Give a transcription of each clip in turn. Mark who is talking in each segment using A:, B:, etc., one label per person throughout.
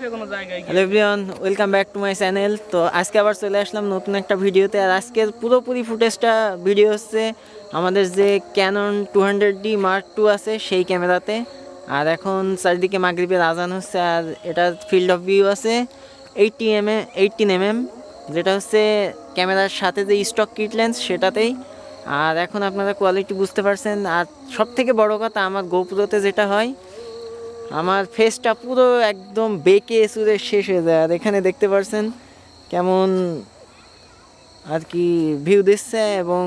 A: Hello welcome back to my channel. তো আজকে আবার চলে আসলাম নতুন একটা ভিডিওতে। আর আজকের পুরোপুরি ফুটেজটা ভিডিও হচ্ছে আমাদের যে Canon two hundred D mark two আছে সেই ক্যামেরাতে। আর এখন চারিদিকে মাগরিবের আজান হচ্ছে, আর এটা ফিল্ড অফ ভিউ আছে eighty M A eighteen M M যেটা হচ্ছে ক্যামেরার সাথে যে স্টক কিট লেন্স সেটাতেই। আর এখন আপনারা কোয়ালিটি বুঝতে পারছেন। আর সব থেকে বড় কথা, আমার গোপুরোতে যেটা হয় আমার ফেসটা পুরো একদম বেঁকে সুরে শেষ হয়ে যায়। আর এখানে দেখতে পারছেন কেমন আর কি ভিউ দিচ্ছে এবং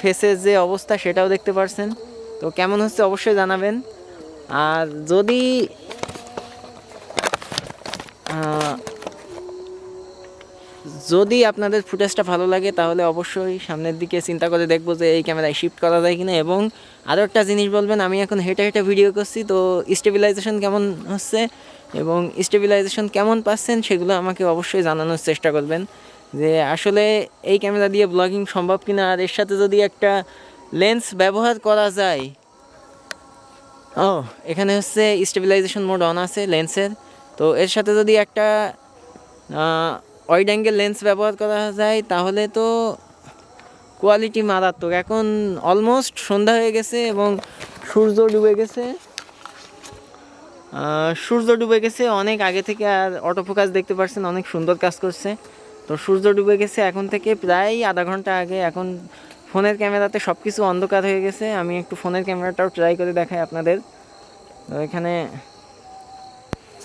A: ফেসের যে অবস্থা সেটাও দেখতে পারছেন। তো কেমন হচ্ছে অবশ্যই জানাবেন। আর যদি যদি আপনাদের ফুটেজটা ভালো লাগে, তাহলে অবশ্যই সামনের দিকে চিন্তা করে দেখব যে এই ক্যামেরায় শিফট করা যায় কিনা। এবং আরও একটা জিনিস বলবেন, আমি এখন হেঁটে হেঁটে ভিডিও করছি, তো স্টেবিলাইজেশন কেমন হচ্ছে? এবং স্টেবিলাইজেশন কেমন পাচ্ছেন, সেগুলো আমাকে অবশ্যই জানানোর চেষ্টা করবেন। যে আসলে এই ক্যামেরা দিয়ে ব্লগিং সম্ভব কিনা? আর এর সাথে যদি একটা লেন্স ব্যবহার করা যায়, ও, এখানে হচ্ছে স্টেবিলাইজেশন মোড অন আছে লেন্সের তো এর সাথে যদি একটা ওয়াইড অ্যাঙ্গেল লেন্স ব্যবহার করা যায়, তাহলে তো কোয়ালিটি মারাত্মক। এখন অলমোস্ট সন্ধ্যা হয়ে গেছে এবং সূর্য ডুবে গেছে। সূর্য ডুবে গেছে, অনেক আগে থেকে আর অটোফোকাস দেখতে পাচ্ছেন অনেক সুন্দর কাজ করছে। তো সূর্য ডুবে গেছে, এখন থেকে প্রায় আধা ঘণ্টা আগে এখন ফোনের ক্যামেরাতে সব কিছু অন্ধকার হয়ে গেছে। আমি একটু ফোনের ক্যামেরাটাও ট্রাই করে দেখাই আপনাদের। এখানে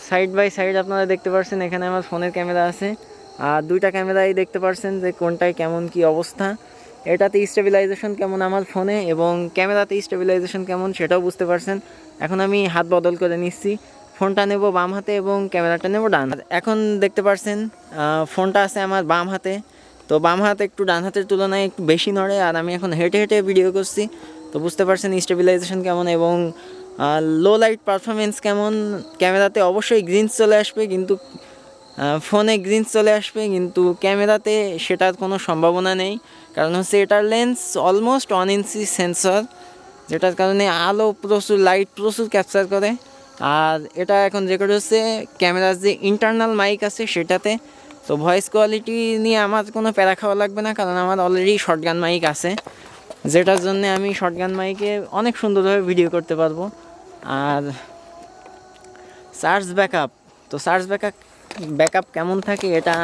A: সাইড বাই সাইড আপনারা দেখতে পাচ্ছেন এখানে আমার ফোনের ক্যামেরা আছে। আর দুইটা ক্যামেরাই দেখতে পারছেন যে কোনটায় কেমন কি অবস্থা। এটাতে স্টেবিলাইজেশন কেমন আমার ফোনে এবং ক্যামেরাতে স্টেবিলাইজেশন কেমন সেটাও বুঝতে পারছেন। এখন আমি হাত বদল করে নিচ্ছি। ফোনটা নেব বাম হাতে এবং ক্যামেরাটা নেব ডান হাতে। এখন দেখতে পারছেন ফোনটা আছে আমার বাম হাতে। তো বাম হাত একটু ডান হাতের তুলনায় একটু বেশি নড়ে আর আমি এখন হেঁটে হেঁটে ভিডিও করছি। তো বুঝতে পারছেন স্টেবিলাইজেশন কেমন এবং লো লাইট পারফরমেন্স কেমন। ক্যামেরাতে অবশ্যই গ্রিনস চলে আসবে কিন্তু ফোনে গ্রিনস চলে আসবে, কিন্তু ক্যামেরাতে সেটার কোনো সম্ভাবনা নেই। কারণ হচ্ছে এটার lens almost one inch sensor যেটার কারণে আলো প্রচুর লাইট প্রচুর ক্যাপচার করে। আর এটা এখন রেকর্ড হচ্ছে ক্যামেরার যে ইন্টারনাল মাইক আছে সেটাতে। তো ভয়েস কোয়ালিটি নিয়ে আমার কোনো প্যারা খাওয়া লাগবে না, কারণ আমার অলরেডি শর্টগান মাইক আছে। যেটার জন্য আমি শর্টগান মাইকে অনেক সুন্দরভাবে ভিডিও করতে পারব। আর চার্জ ব্যাকআপ তো চার্জ ব্যাকআপ ব্যাকআপ কেমন থাকে এটা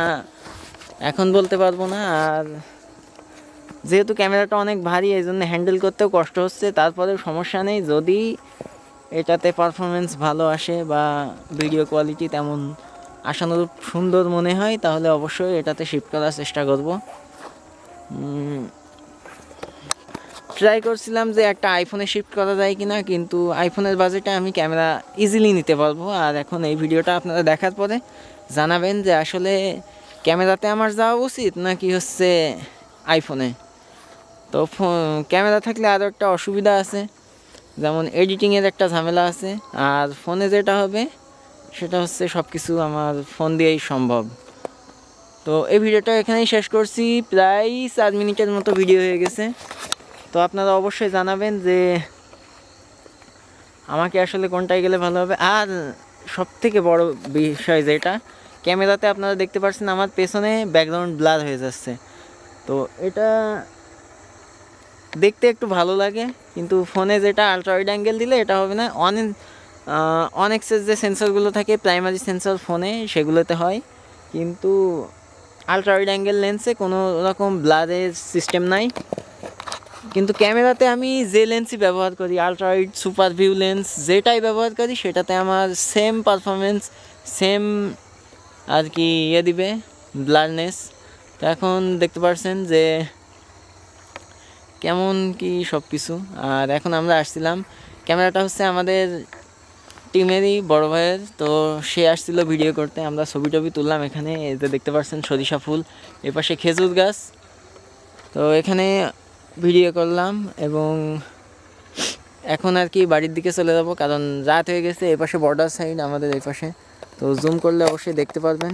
A: এখন বলতে পারব না, আর যেহেতু ক্যামেরাটা অনেক ভারী, এই জন্য হ্যান্ডেল করতেও কষ্ট হচ্ছে, তারপরেও সমস্যা নেই। যদি এটাতে পারফরমেন্স ভালো আসে বা ভিডিও কোয়ালিটি তেমন আশানুরূপ সুন্দর মনে হয়, তাহলে অবশ্যই এটাতে শিফট করার চেষ্টা করব। ট্রাই করছিলাম যে একটা আইফোনে শিফট করা যায় কিনা, কিন্তু আইফোনের বাজেটে আমি ক্যামেরা ইজিলি নিতে পারব। আর এখন এই ভিডিওটা আপনারা দেখার পরে জানাবেন যে আসলে ক্যামেরাতে আমার যাওয়া উচিত নাকি হচ্ছে আইফোনে তো ক্যামেরা থাকলে আরও একটা অসুবিধা আছে, যেমন এডিটিংয়ের একটা ঝামেলা আছে। আর ফোনে যেটা হবে, সেটা হচ্ছে সব কিছু আমার ফোন দিয়েই সম্ভব। তো এই ভিডিওটা এখানেই শেষ করছি। প্রায় চার মিনিটের মতো ভিডিও হয়ে গেছে। তো আপনারা অবশ্যই জানাবেন যে আমাকে আসলে কোনটায় গেলে ভালো হবে। আর সব থেকে বড় বিষয় যেটা, ক্যামেরাতে আপনারা দেখতে পাচ্ছেন আমার পেছনে ব্যাকগ্রাউন্ড ব্লার হয়ে যাচ্ছে। তো এটা দেখতে একটু ভালো লাগে, কিন্তু ফোনে যেটা আলট্রা অ্যাঙ্গেল দিলে এটা হবে না। অন অনেক্সের যে সেন্সরগুলো থাকে প্রাইমারি সেন্সর ফোনে, সেগুলোতে হয়। কিন্তু আলট্রা অ্যাঙ্গেল লেন্সে কোনো রকম ব্লারের সিস্টেম নাই। কিন্তু ক্যামেরাতে আমি যে লেন্সই ব্যবহার করি ultra wide super view lens যেটাই ব্যবহার করি, সেটাতে আমার সেম পারফরমেন্স সেম আর কি ইয়ে দিবে ব্লারনেস তো এখন দেখতে পাচ্ছেন যে কেমন কি সব কিছু আর এখন আমরা আসছিলাম, ক্যামেরাটা হচ্ছে আমাদের টিমেরই বড় ভাইয়ের। তো সে আসছিল ভিডিও করতে, আমরা ছবি টবি তুললাম এখানে এতে দেখতে পাচ্ছেন সরিষা ফুল, এপাশে খেজুর গাছ। তো এখানে ভিডিও করলাম এবং এখন আর কি বাড়ির দিকে চলে যাব, কারণ রাত হয়ে গেছে এপাশে বর্ডার সাইড আমাদের এই পাশে। তো জুম করলে অবশ্যই দেখতে পারবেন।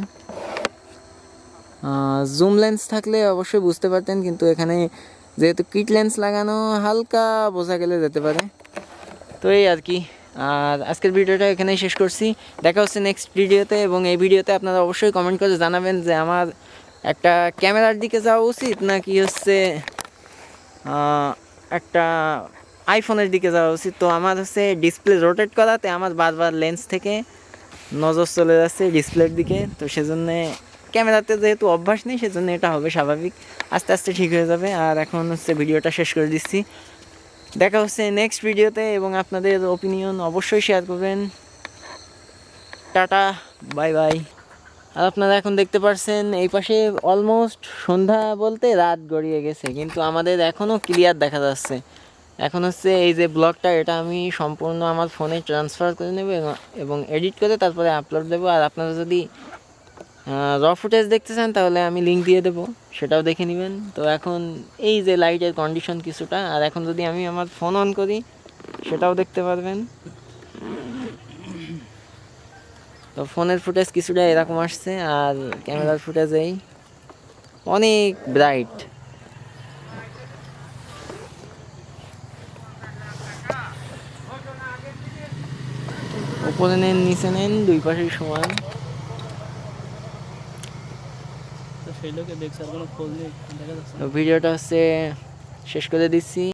A: জুম লেন্স থাকলে অবশ্যই বুঝতে পারতেন, কিন্তু এখানে যেহেতু কিট লেন্স লাগানো, হালকা বোঝা গেলে যেতে পারে। তো এই আর কি। আর আজকের ভিডিওটা এখানেই শেষ করছি। দেখা হচ্ছে নেক্সট ভিডিওতে, এবং এই ভিডিওতে আপনারা অবশ্যই কমেন্ট করে জানাবেন যে আমার একটা ক্যামেরার দিকে যাওয়া উচিত, নাকি হচ্ছে একটা আইফোনের দিকে যাওয়া উচিত। তো আমার হচ্ছে ডিসপ্লে রোটেট করাতে আমার বারবার লেন্স থেকে নজর চলে যাচ্ছে ডিসপ্লের দিকে। তো সেজন্য ক্যামেরাতে যেহেতু অভ্যাস নেই, সেজন্য এটা হবে স্বাভাবিক। আস্তে আস্তে ঠিক হয়ে যাবে। আর এখন হচ্ছে ভিডিওটা শেষ করে দিচ্ছি। দেখা হচ্ছে নেক্সট ভিডিওতে এবং আপনাদের ওপিনিয়ন অবশ্যই শেয়ার করবেন। টাটা বাই বাই আর আপনারা এখন দেখতে পাচ্ছেন এই পাশে অলমোস্ট সন্ধ্যা বলতে রাত গড়িয়ে গেছে, কিন্তু আমাদের এখনও ক্লিয়ার দেখা যাচ্ছে। এখন হচ্ছে এই যে ব্লগটা এটা আমি সম্পূর্ণ আমার ফোনে ট্রান্সফার করে নেব এবং- এবং এডিট করে তারপরে আপলোড দেবো। আর আপনারা যদি র ফুটেজ দেখতে চান, তাহলে আমি লিঙ্ক দিয়ে দেবো, সেটাও দেখে নেবেন। তো এখন এই যে লাইটের কন্ডিশন কিছুটা, আর এখন যদি আমি আমার ফোন অন করি, সেটাও দেখতে পারবেন। তো ফোনের ফুটেজ কিছুটা এরকম আসছে আর ক্যামেরার ফুটেজ এই। অনেক ব্রাইট উপরে নেন নিচে নেন দুই পাশেই সমান। ভিডিওটা হচ্ছে শেষ করে দিচ্ছি।